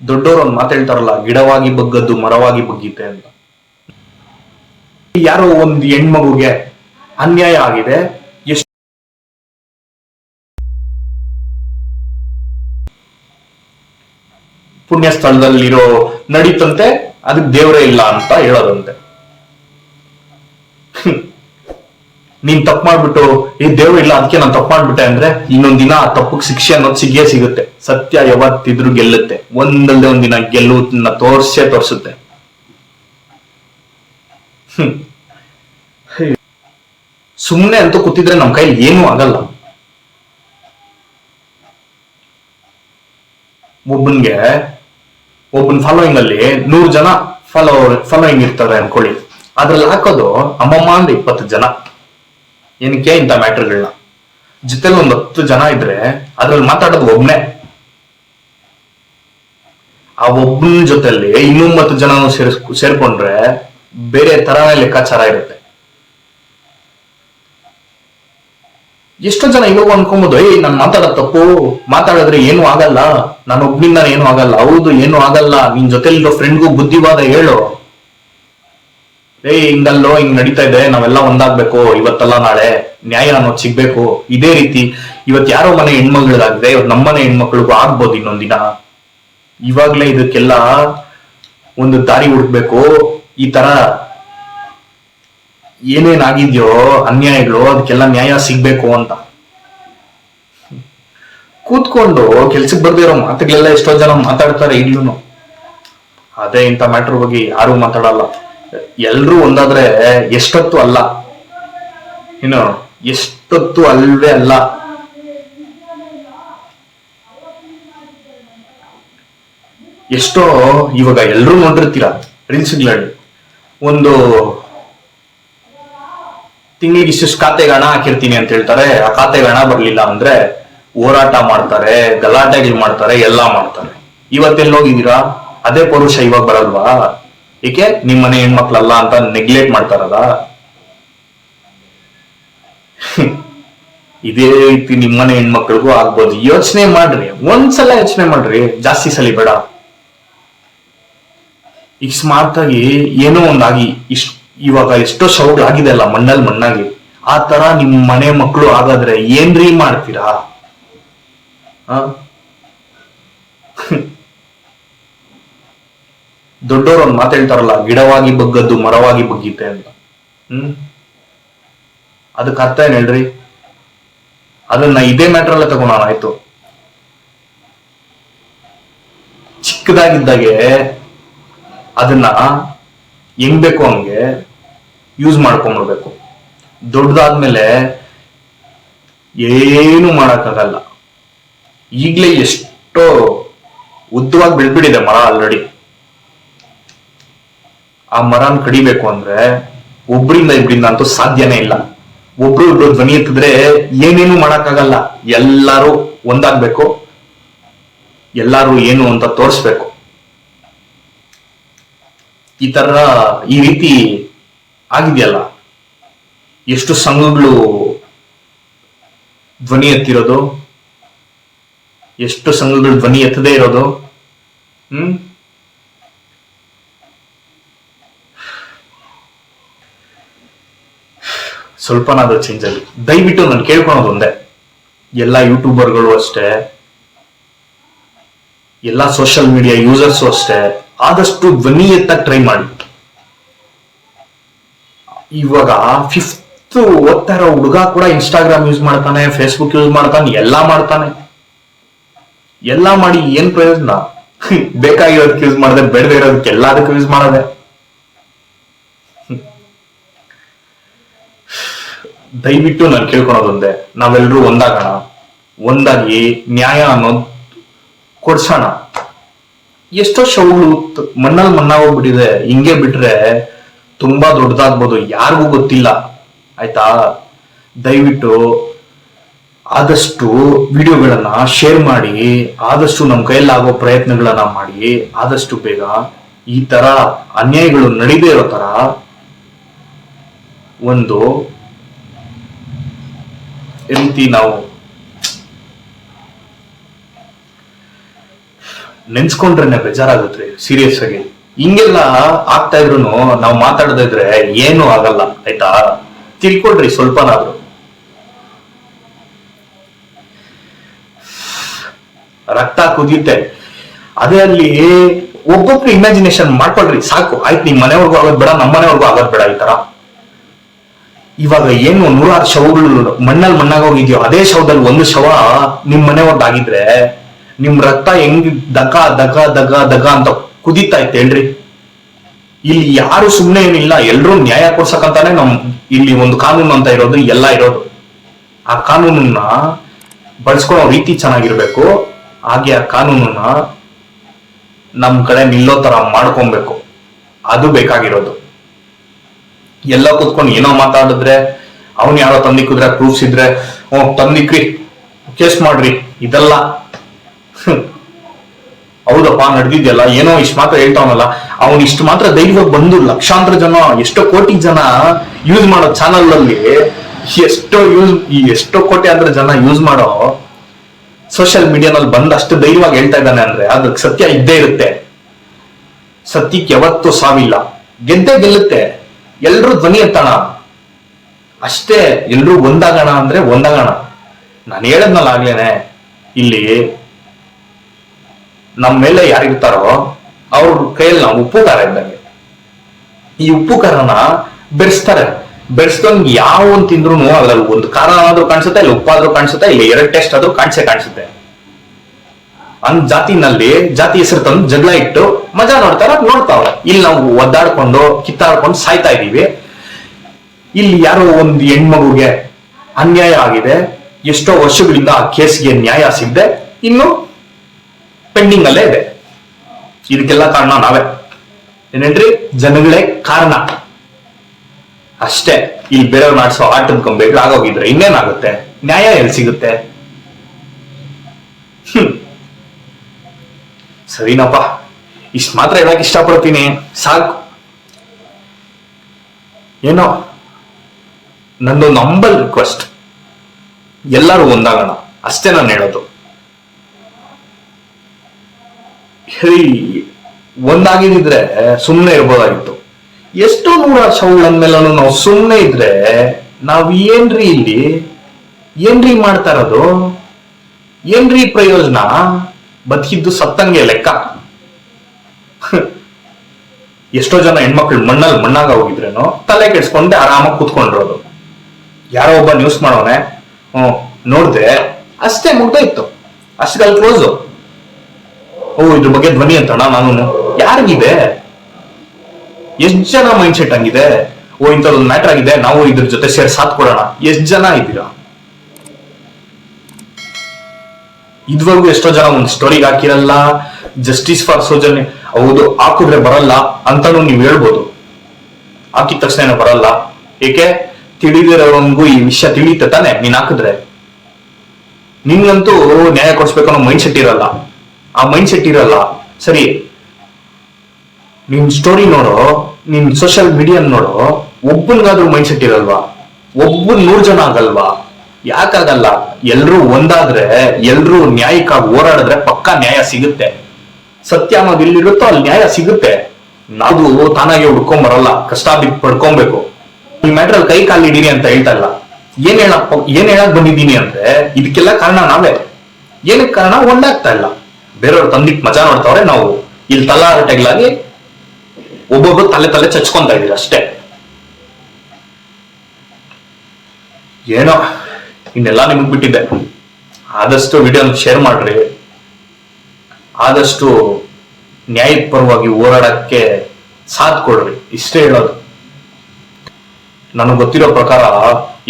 ದೊಡ್ಡವರು ಒಂದು ಮಾತಾಡ್ತಾರಲ್ಲ ಗಿಡವಾಗಿ ಬಗ್ಗದ್ದು, ಮರವಾಗಿ ಬಗ್ಗಿತೆ ಅಂತ ಯಾರೋ ಒಂದು ಹೆಣ್ಮಗುಗೆ ಅನ್ಯಾಯ ಆಗಿದೆ, ಎಷ್ಟು ಪುಣ್ಯ ಸ್ಥಳದಲ್ಲಿರೋ ನಡೀತಂತೆ, ಅದಕ್ಕೆ ದೇವರೇ ಇಲ್ಲ ಅಂತ ಹೇಳೋದಂತೆ. ನೀನ್ ತಪ್ಪು ಮಾಡ್ಬಿಟ್ಟು ಈ ದೇವ್ರು, ಇಲ್ಲ, ಅದಕ್ಕೆ ನಾನು ತಪ್ಪು ಮಾಡ್ಬಿಟ್ಟೆ ಅಂದ್ರೆ ಇನ್ನೊಂದ್ ದಿನ ಆ ತಪ್ಪಕ್ ಶಿಕ್ಷೆ ಅನ್ನೋದು ಸಿಗೇ ಸಿಗುತ್ತೆ. ಸತ್ಯ ಯಾವತ್ತಿದ್ರು ಗೆಲ್ಲುತ್ತೆ. ಒಂದಲ್ದೆ ದಿನ ಗೆಲ್ಲುವುದನ್ನ ತೋರ್ಸೇ ತೋರ್ಸುತ್ತೆ. ಹ್ಮ್. ಸುಮ್ನೆ ಅಂತೂ ಕೂತಿದ್ರೆ ನಮ್ ಕೈಲಿ ಏನೂ ಆಗಲ್ಲ. ಒಬ್ಬನ್ಗೆ, ಒಬ್ಬನ್ ಫಾಲೋಯಿಂಗ್ ಅಲ್ಲಿ ನೂರು ಜನ ಫಾಲೋ ಫಾಲೋಯಿಂಗ್ ಇರ್ತಾರೆ ಅನ್ಕೊಳ್ಳಿ. ಅದ್ರಲ್ಲಿ ಹಾಕೋದು ಅಮ್ಮಮ್ಮ ಅಂದ್ರೆ ಇಪ್ಪತ್ತು ಜನ. ಏನಕ್ಕೆ ಇಂಥ ಮ್ಯಾಟ್ರ್ಗಳನ್ನ ಜೊತೆಲಿ ಒಂದ್ ಹತ್ತು ಜನ ಇದ್ರೆ ಅದ್ರಲ್ಲಿ ಮಾತಾಡೋದು ಒಬ್ನೇ. ಆ ಒಬ್ಬನ ಜೊತೆಲಿ ಇನ್ನೊಂಬತ್ತು ಜನ ಸೇರಿಸ್, ಸೇರ್ಕೊಂಡ್ರೆ ಬೇರೆ ತರಾನೇ ಲೆಕ್ಕಾಚಾರ ಇರುತ್ತೆ. ಎಷ್ಟೋ ಜನ ಇವಾಗ ಅನ್ಕೊಂಬೋದು, ಏಯ್, ನಾನು ಮಾತಾಡೋ ತಪ್ಪು. ಮಾತಾಡಿದ್ರೆ ಏನು ಆಗಲ್ಲ. ನಾನು ಒಬ್ನಿಂದ ಏನು ಆಗಲ್ಲ. ಹೌದು, ಏನು ಆಗಲ್ಲ. ನಿನ್ ಜೊತೆಲಿರೋ ಫ್ರೆಂಡ್ಗೂ ಬುದ್ಧಿವಾದ ಹೇಳು. ಏಯ್ ಹಿಂಗಲ್ಲೋ, ಹಿಂಗ್ ನಡೀತಾ ಇದೆ, ನಾವೆಲ್ಲ ಒಂದಾಗ್ಬೇಕು, ಇವತ್ತಲ್ಲ ನಾಳೆ ನ್ಯಾಯ ಅನ್ನೋದು ಸಿಗ್ಬೇಕು. ಇದೇ ರೀತಿ ಇವತ್ ಯಾರೋ ಮನೆ ಹೆಣ್ಮಗಳಾಗಿದೆ, ಇವತ್ ನಮ್ಮನೆ ಹೆಣ್ಮಕ್ಳಿಗೂ ಆಗ್ಬೋದು ಇನ್ನೊಂದಿನ ಇವಾಗ್ಲೇ ಇದಕ್ಕೆಲ್ಲ ಒಂದು ದಾರಿ ಹುಡುಕ್ಬೇಕು. ಈ ತರ ಏನೇನಾಗಿದ್ಯೋ, ಅನ್ಯಾಯಗಳು, ಅದಕ್ಕೆಲ್ಲ ನ್ಯಾಯ ಸಿಗ್ಬೇಕು ಅಂತ. ಕೂತ್ಕೊಂಡು ಕೆಲ್ಸಕ್ಕೆ ಬರ್ದೇ ಇರೋ ಮಾತುಗಳೆಲ್ಲ ಎಷ್ಟೋ ಜನ ಮಾತಾಡ್ತಾರೆ ಇಲ್ಲೂ ಅದೇ ಇಂಥ ಮ್ಯಾಟ್ರ್ ಬಗ್ಗೆ ಯಾರು ಮಾತಾಡಲ್ಲ. ಎಲ್ರೂ ಒಂದಾದ್ರೆ ಎಷ್ಟೊತ್ತು ಅಲ್ಲ. ಏನು ಎಷ್ಟೊತ್ತು ಅಲ್ವೇ ಅಲ್ಲ. ಎಷ್ಟೋ, ಇವಾಗ ಎಲ್ರೂ ನೋಡಿರ್ತೀರ ರೀಲ್ಸ್ಗಳಲ್ಲಿ ಒಂದು ತಿಂಗಳಿಗೆ ಇಷ್ಟಿಷ್ಟು ಖಾತೆಗೆ ಹಣ ಹಾಕಿರ್ತೀನಿ ಅಂತ ಹೇಳ್ತಾರೆ. ಆ ಖಾತೆಗೆ ಹಣ ಬರ್ಲಿಲ್ಲ ಅಂದ್ರೆ ಹೋರಾಟ ಮಾಡ್ತಾರೆ, ಗಲಾಟೆಗಳು ಮಾಡ್ತಾರೆ, ಎಲ್ಲಾ ಮಾಡ್ತಾರೆ. ಇವತ್ತೆಲ್ಲಿ ಹೋಗಿದ್ದೀರಾ? ಅದೇ ಪೌರುಷ ಇವಾಗ ಬರಲ್ವಾ? ಏಕೆ ನಿಮ್ಮ ಮನೆ ಹೆಣ್ಮಕ್ಳಲ್ಲ ಅಂತ ನೆಗ್ಲೆಕ್ಟ್ ಮಾಡ್ತಾರಲ್ಲ? ಇದೇ ರೀತಿ ನಿಮ್ಮನೆ ಹೆಣ್ಮಕ್ಳಿಗೂ ಆಗ್ಬೋದು. ಯೋಚನೆ ಮಾಡ್ರಿ. ಒಂದ್ಸಲ ಯೋಚನೆ ಮಾಡ್ರಿ. ಜಾಸ್ತಿ ಸಲಿ ಬೇಡ. ಈಗ ಸ್ಮಾರ್ಟ್ ಆಗಿ ಏನೋ ಒಂದಾಗಿ ಇಷ್ಟ ಇವಾಗ ಎಷ್ಟೋ ಶವಗಳಾಗಿದೆ ಅಲ್ಲ ಮಣ್ಣಲ್ಲಿ ಮಣ್ಣಾಗಿ. ಆ ತರ ನಿಮ್ ಮನೆ ಮಕ್ಕಳು ಆಗಾದ್ರೆ ಏನ್ರಿ ಮಾಡ್ತೀರಾ? ಆ? ಒಂದು ಮಾತಾಡ್ತಾರಲ್ಲ ಗಿಡವಾಗಿ ಬಗ್ಗದ್ದು, ಮರವಾಗಿ ಬಗ್ಗಿತ್ತೆ ಅಂತ. ಹ್ಮ್? ಅದಕ್ಕೆ ಅರ್ಥ ಏನ್ ಹೇಳ್ರಿ? ಅದನ್ನ ಇದೇ ಮ್ಯಾಟರ್ ಅಲ್ಲ ತಗೋಣ ಆಯ್ತು? ಚಿಕ್ಕದಾಗಿದ್ದಾಗೆ ಅದನ್ನ ಹೆಂಗ್ ಬೇಕು ಹಂಗೆ ಯೂಸ್ ಮಾಡ್ಕೊಂಡ್ಬಿಡ್ಬೇಕು ದೊಡ್ಡದಾದ್ಮೇಲೆ ಏನು ಮಾಡಕ್ಕಾಗಲ್ಲ. ಈಗ್ಲೇ ಎಷ್ಟೋ ಉದ್ದವಾಗಿ ಬೆಳ್ಬಿಟ್ಟಿದೆ ಮರ ಆಲ್ರೆಡಿ ಆ ಮರನ ಕಡಿಬೇಕು ಅಂದ್ರೆ ಒಬ್ರಿಂದ ಇಬ್ರಿಂದ ಅಂತೂ ಸಾಧ್ಯನೇ ಇಲ್ಲ. ಒಬ್ರು ಇಬ್ರು ಧ್ವನಿ ಎತ್ತಿದ್ರೆ ಏನೇನು ಮಾಡಕ್ಕಾಗಲ್ಲ. ಎಲ್ಲಾರು ಒಂದಾಗ್ಬೇಕು. ಎಲ್ಲಾರು ಏನು ಅಂತ ತೋರಿಸ್ಬೇಕು. ಈ ತರ ಈ ರೀತಿ ಆಗಿದೆಯಲ್ಲ. ಎಷ್ಟು ಸಂಘಗಳು ಧ್ವನಿ ಎತ್ತಿರೋದು? ಎಷ್ಟು ಸಂಘಗಳು ಧ್ವನಿ ಎತ್ತದೇ ಇರೋದು? ಹ್ಮ್? ಸ್ವಲ್ಪನಾದ್ರೂ ಚೇಂಜ್ ಆಗಿ. ದಯವಿಟ್ಟು ನಾನು ಕೇಳ್ಕೊಳೋದು ಒಂದೇ. ಎಲ್ಲ ಯೂಟ್ಯೂಬರ್ಗಳು ಅಷ್ಟೇ, ಎಲ್ಲ ಸೋಷಿಯಲ್ ಮೀಡಿಯಾ ಯೂಸರ್ಸ್ ಅಷ್ಟೇ, ಆದಷ್ಟು ಧ್ವನಿ ಎತ್ತ ಟ್ರೈ ಮಾಡಿ. ಇವಾಗ ಫಿಫ್ತ್ ಓದ್ತಾ ಇರೋ ಹುಡುಗ ಕೂಡ ಇನ್ಸ್ಟಾಗ್ರಾಮ್ ಯೂಸ್ ಮಾಡ್ತಾನೆ ಫೇಸ್ಬುಕ್ ಯೂಸ್ ಮಾಡ್ತಾನೆ, ಎಲ್ಲ ಮಾಡ್ತಾನೆ. ಎಲ್ಲ ಮಾಡಿ ಏನ್ ಪ್ರಯೋಜನ? ಬೇಕಾಗಿರೋದಕ್ಕೆ ಯೂಸ್ ಮಾಡದೆ ಬೇಡದೇ ಇರೋದಕ್ಕೆ ಎಲ್ಲದಕ್ಕೂ ಯೂಸ್ ಮಾಡದೆ. ದಯವಿಟ್ಟು ನಾನು ಕೇಳ್ಕೊಳೋದೊಂದೇ ನಾವೆಲ್ಲರೂ ಒಂದಾಗೋಣ. ಒಂದಾಗಿ ನ್ಯಾಯ ಅನ್ನೋದು ಕೊಡ್ಸೋಣ. ಎಷ್ಟೋ ಶವಗಳು ಮಣ್ಣಲ್ಲಿ ಮಣ್ಣಾಗೋಗ್ಬಿಟ್ಟಿದೆ ಹಿಂಗೆ ಬಿಟ್ರೆ ತುಂಬಾ ದೊಡ್ಡದಾಗ್ಬೋದು ಯಾರಿಗೂ ಗೊತ್ತಿಲ್ಲ. ಆಯ್ತಾ? ದಯವಿಟ್ಟು ಆದಷ್ಟು ವಿಡಿಯೋಗಳನ್ನ ಶೇರ್ ಮಾಡಿ, ಆದಷ್ಟು ನಮ್ಮ ಕೈಯಲ್ಲಾಗೋ ಪ್ರಯತ್ನಗಳನ್ನ ಮಾಡಿ, ಆದಷ್ಟು ಬೇಗ ಈ ತರ ಅನ್ಯಾಯಗಳು ನಡೀದೇ ಇರೋ ತರ ಒಂದು ರೀತಿ ನಾವು ನೆನ್ಸ್ಕೊಂಡ್ರೆ ಬೇಜಾರಾಗುತ್ತೆ ಸೀರಿಯಸ್ ಆಗಿ. ಹಿಂಗೆಲ್ಲ ಆಗ್ತಾ ಇದ್ರು ನಾವು ಮಾತಾಡದಿದ್ರೆ ಏನು ಆಗಲ್ಲ, ಆಯ್ತಾ? ತಿಳ್ಕೊಳ್ರಿ ಸ್ವಲ್ಪನಾದ್ರು. ರಕ್ತ ಕುದಿಯುತ್ತೆ. ಅದೇ ಅಲ್ಲಿ ಒಬ್ಬೊಬ್ರು ಇಮ್ಯಾಜಿನೇಷನ್ ಮಾಡ್ಕೊಳ್ರಿ, ಸಾಕು. ಆಯ್ತು, ನಿಮ್ ಮನೆವರೆಗೂ ಆಗೋದ್ ಬೇಡ ನಮ್ಮ ಮನೆವರೆಗೂ ಆಗೋದ್ ಬೇಡ ಈ ತರ. ಇವಾಗ ಏನು ನೂರಾರು ಶವಗಳು ಮಣ್ಣಲ್ಲಿ ಮಣ್ಣಾಗ ಹೋಗಿದ್ಯೋ, ಅದೇ ಶವದಲ್ಲಿ ಒಂದು ಶವ ನಿಮ್ ಮನೆಯವ್ರದ್ದಾಗಿದ್ರೆ ನಿಮ್ ರಕ್ತ ಹೆಂಗ್ ದಗ ದಗ ದಗ ದಗ ಅಂತ ಕುದೀತಾ ಇತ್ತು ಹೇಳ್ರಿ ಇಲ್ಲಿ ಯಾರು ಸುಮ್ಮನೆ ಏನಿಲ್ಲ ಎಲ್ಲರೂ ನ್ಯಾಯ ಕೊಡ್ಸಕಂತಾನೆ ನಮ್ ಇಲ್ಲಿ ಒಂದು ಕಾನೂನು ಅಂತ ಇರೋದು, ಎಲ್ಲ ಇರೋದು. ಆ ಕಾನೂನನ್ನ ಬಳಸ್ಕೊಳ್ಳೋ ರೀತಿ ಚೆನ್ನಾಗಿರ್ಬೇಕು, ಹಾಗೆ ಆ ಕಾನೂನನ್ನ ನಮ್ ಕಡೆ ನಿಲ್ಲೋ ತರ ಮಾಡ್ಕೊಬೇಕು. ಅದು ಬೇಕಾಗಿರೋದು. ಎಲ್ಲ ಕುತ್ಕೊಂಡು ಏನೋ ಮಾತಾಡಿದ್ರೆ, ಅವನು ಯಾರೋ ತಂದಿಕ್ಕಿದ್ರೆ ಪ್ರೂಫ್ಸ್ ಇದ್ರೆ ತಂದಿಕ್ರಿ ಕೇಸ್ ಮಾಡ್ರಿ, ಇದೆಲ್ಲ. ಹೌದಪ್ಪ, ನಡೆದಿದ್ಯಲ್ಲ, ಏನೋ ಇಷ್ಟು ಮಾತ್ರ ಹೇಳ್ತಾವನಲ್ಲ. ಅವನು ಇಷ್ಟು ಮಾತ್ರ ಧೈರ್ಯವಾಗಿ ಬಂದು ಲಕ್ಷಾಂತರ ಜನ, ಎಷ್ಟೋ ಕೋಟಿ ಜನ ಯೂಸ್ ಮಾಡೋ ಚಾನಲ್ ಅಲ್ಲಿ ಎಷ್ಟೋ ಯೂಸ್ ಎಷ್ಟೋ ಕೋಟಿ ಅಂದ್ರೆ ಜನ ಯೂಸ್ ಮಾಡೋ ಸೋಷಿಯಲ್ ಮೀಡಿಯಾನಲ್ಲಿ ಬಂದು ಅಷ್ಟು ಧೈರ್ಯವಾಗಿ ಹೇಳ್ತಾ ಇದ್ದಾನೆ ಅಂದ್ರೆ ಅದಕ್ಕೆ ಸತ್ಯ ಇದ್ದೇ ಇರುತ್ತೆ. ಸತ್ಯಕ್ಕೆ ಯಾವತ್ತೂ ಸಾವಿಲ್ಲ. ಗೆದ್ದೇ ಗೆಲ್ಲುತ್ತೆ. ಎಲ್ರೂ ಧ್ವನಿ ಎತ್ತಣ. ಅಷ್ಟೇ ಎಲ್ರೂ ಒಂದಾಗೋಣ ಅಂದ್ರೆ ಒಂದಾಗೋಣ. ನಾನು ಹೇಳದ್ನಲ್ಲ ಆಗ್ಲೇನೆ ಇಲ್ಲಿ ನಮ್ಮ ಮೇಲೆ ಯಾರಿರ್ತಾರೋ ಅವ್ರ ಕೈಯಲ್ಲಿ ನಾವು ಉಪ್ಪು ಖಾರ ಇದ್ದಂಗೆ. ಈ ಉಪ್ಪು ಖಾರನ ಬೆರೆಸ್ತಾರೆ. ಬೆರೆಸ್ದಂಗೆ ಯಾವ ಒಂದು ತಿಂದ್ರು ಅದ್ರಲ್ಲಿ ಒಂದು ಖಾರ ಆದ್ರೂ ಕಾಣಿಸುತ್ತೆ, ಇಲ್ಲಿ ಉಪ್ಪಾದ್ರೂ ಕಾಣಿಸುತ್ತೆ, ಇಲ್ಲಿ ಎರಡು ಟೆಸ್ಟ್ ಆದ್ರೂ ಕಾಣಿಸೇ ಕಾಣಿಸುತ್ತೆ. ಹಂಗ್ ಜಾತಿನಲ್ಲಿ ಜಾತಿ ಹೆಸರು ತಂದು ಜಗಳ ಇಟ್ಟು ಮಜಾ ನೋಡ್ತಾರ ನೋಡ್ತಾವ್ರೆ ಇಲ್ಲಿ ನಾವು ಒದ್ದಾಡ್ಕೊಂಡು, ಕಿತ್ತಾಡ್ಕೊಂಡು ಸಾಯ್ತಾ ಇದೀವಿ ಇಲ್ಲಿ ಯಾರೋ ಒಂದು ಹೆಣ್ಮಗುಗೆ ಅನ್ಯಾಯ ಆಗಿದೆ. ಎಷ್ಟೋ ವರ್ಷಗಳಿಂದ ಆ ಕೇಸ್ಗೆ ನ್ಯಾಯ ಸಿಗದೆ ಇನ್ನು ಪೆಂಡಿಂಗ್ ಅಲ್ಲೇ ಇದೆ. ಇದಕ್ಕೆಲ್ಲ ಕಾರಣ ನಾವೇ. ಏನೇನ್ರಿ? ಜನಗಳೇ ಕಾರಣ. ಅಷ್ಟೇ. ಇಲ್ಲಿ ಬೇರೆಯವ್ರು ಮಾಡಿಸೋ ಆಟದ ಕಂಬೆಗಳು ಆಗೋಗಿದ್ರೆ ಇನ್ನೇನಾಗುತ್ತೆ? ನ್ಯಾಯ ಎಲ್ಲಿ ಸಿಗುತ್ತೆ? ಹ್ಮ್. ಸರಿನಪ್ಪ. ಇಷ್ಟು ಮಾತ್ರ ಹೇಳಕ್ ಇಷ್ಟಪಡ್ತೀನಿ. ಸಾಕು. ಏನೋ ನಂದೊಂದು ನಂಬಲ್ ರಿಕ್ವೆಸ್ಟ್ ಎಲ್ಲರೂ ಒಂದಾಗೋಣ. ಅಷ್ಟೇ ನಾನು ಹೇಳೋದು. ಹೇಳಿ ಒಂದಾಗಿದ್ರೆ ಸುಮ್ಮನೆ ಇರ್ಬೋದಾಗಿತ್ತು. ಎಷ್ಟೋ ನೂರ ಶವಗಳಂದ್ಮೇಲೂ ನಾವು ಸುಮ್ಮನೆ ಇದ್ರೆ ನಾವ್ ಏನ್ರಿ ಇಲ್ಲಿ? ಏನ್ರಿ ಮಾಡ್ತಾ ಇರೋದು? ಏನ್ರಿ ಪ್ರಯೋಜನ? ಬದುಕಿದ್ದು ಸತ್ತಂಗೆ ಲೆಕ್ಕ. ಎಷ್ಟೋ ಜನ ಹೆಣ್ಮಕ್ಳು ಮಣ್ಣಲ್ಲಿ ಮಣ್ಣಾಗ ಹೋಗಿದ್ರೇನೋ ತಲೆ ಕೆಡ್ಸ್ಕೊಂಡೆ ಆರಾಮಾಗಿ ಕೂತ್ಕೊಂಡಿರೋದು. ಯಾರೋ ಒಬ್ಬ ನ್ಯೂಸ್ ಮಾಡೋನೆ, ಹ್ಞೂ, ನೋಡ್ದೆ, ಅಷ್ಟೇ ಮುಗ್ದೋಯ್ತು. ಅಷ್ಟಲ್ಲಿ ಕ್ಲೋಸು ಓ, ಇದ್ರ ಬಗ್ಗೆ ಧ್ವನಿ ಅಂತಣ ನಾನು. ಯಾರಿಗಿದೆ? ಎಷ್ಟ್ ಜನ ಮೈಂಡ್ ಸೆಟ್ ಹಂಗಿದೆ? ಓ, ಇಂಥದ್ದೊಂದು ಮ್ಯಾಟರ್ ಆಗಿದೆ. ನಾವು ಇದ್ರ ಜೊತೆ ಸೇರಿ ಸಾಥ್ ಕೊಡೋಣ ಎಷ್ಟ್ ಜನ ಇದ್ದೀರಾ? ಇದುವರೆಗೂ ಎಷ್ಟೋ ಜನ ಒಂದು ಸ್ಟೋರಿಗೆ ಹಾಕಿರಲ್ಲ ಜಸ್ಟಿಸ್ ಫಾರ್ ಸೋಜನ್ ಹೌದು, ಹಾಕಿದ್ರೆ ಬರಲ್ಲ ಅಂತಾನು ನೀವು ಹೇಳ್ಬೋದು. ಹಾಕಿದ ತಕ್ಷಣ ಬರಲ್ಲ. ಏಕೆ? ತಿಳಿದಿರೋನ್ಗೂ ಈ ವಿಷಯ ತಿಳಿಯುತ್ತೆ ತಾನೆ, ನೀನ್ ಹಾಕಿದ್ರೆ. ನಿನ್ಗಂತೂ ನ್ಯಾಯ ಕೊಡಿಸ್ಬೇಕು ಅನ್ನೋ ಮೈಂಡ್ ಸೆಟ್ ಇರಲ್ಲ. ಆ ಮೈಂಡ್ ಸೆಟ್ ಇರಲ್ಲ. ಸರಿ, ನಿನ್ ಸ್ಟೋರಿ ನೋಡೋ, ನಿನ್ ಸೋಷಿಯಲ್ ಮೀಡಿಯಾ ನೋಡೋ, ಒಬ್ಬನಿಗಾದ್ರೂ ಮೈಂಡ್ ಸೆಟ್ ಇರಲ್ವಾ? ಒಬ್ಬನ್ ನೂರ್ ಜನ ಆಗಲ್ವಾ? ಯಾಕಾಗಲ್ಲ ಎಲ್ರೂ ಒಂದಾದ್ರೆ, ಎಲ್ರೂ ನ್ಯಾಯಕ್ಕಾಗಿ ಹೋರಾಡಿದ್ರೆ ಪಕ್ಕಾ ನ್ಯಾಯ ಸಿಗುತ್ತೆ. ಸತ್ಯ ಅನ್ನೋದು ಇಲ್ಲಿರುತ್ತೋ ಅಲ್ಲಿ ನ್ಯಾಯ ಸಿಗುತ್ತೆ. ನಾವು ತಾನಾಗೆ ಹುಡ್ಕೊಂಡ್ ಬರಲ್ಲ ಕಷ್ಟ ಬಿಟ್ಟು ಪಡ್ಕೊಬೇಕು. ಈ ಮ್ಯಾಟ್ರಲ್ ಕೈ ಕಾಲು ಹಿಡೀರಿ ಅಂತ ಹೇಳ್ತಾ ಇಲ್ಲ. ಏನ್ ಹೇಳಕ್ ಏನ್ ಹೇಳಕ್ ಬಂದಿದ್ದೀನಿ ಅಂದ್ರೆ, ಇದಕ್ಕೆಲ್ಲ ಕಾರಣ ನಾವೇ. ಏನಕ್ಕೆ ಕಾರಣ? ಒಂದಾಗ್ತಾ ಇಲ್ಲ. ಬೇರೆಯವ್ರು ತಂದಿಟ್ ಮಜಾ ನೋಡ್ತಾವ್ರೆ ನಾವು. ಇಲ್ಲಿ ತಲಾರಟೆಗಳಾಗಿ ಒಬ್ಬೊಬ್ಬ ತಲೆ ತಲೆ ಚಚ್ಕೊಂತ ಇದೀರ ಅಷ್ಟೇ. ಏನೋ ಇನ್ನೆಲ್ಲ ನಿಮ್ಗೆ ಬಿಟ್ಟಿದ್ದೆ. ಆದಷ್ಟು ವಿಡಿಯೋನ ಶೇರ್ ಮಾಡ್ರಿ. ಆದಷ್ಟು ನ್ಯಾಯಪರವಾಗಿ ಹೋರಾಡಕ್ಕೆ ಸಾಥ್ ಕೊಡ್ರಿ. ಇಷ್ಟೇ ಹೇಳೋದು. ನನಗೆ ಗೊತ್ತಿರೋ ಪ್ರಕಾರ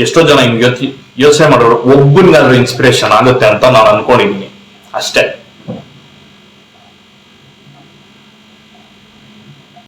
ಎಷ್ಟೋ ಜನ ಹಿಂಗೆ ಯೋಚನೆ ಮಾಡೋರು ಒಬ್ಬನಿಗಾದ್ರೂ ಇನ್ಸ್ಪಿರೇಷನ್ ಆಗುತ್ತೆ ಅಂತ ನಾನು ಅನ್ಕೊಂಡಿದ್ದೀನಿ. ಅಷ್ಟೇ.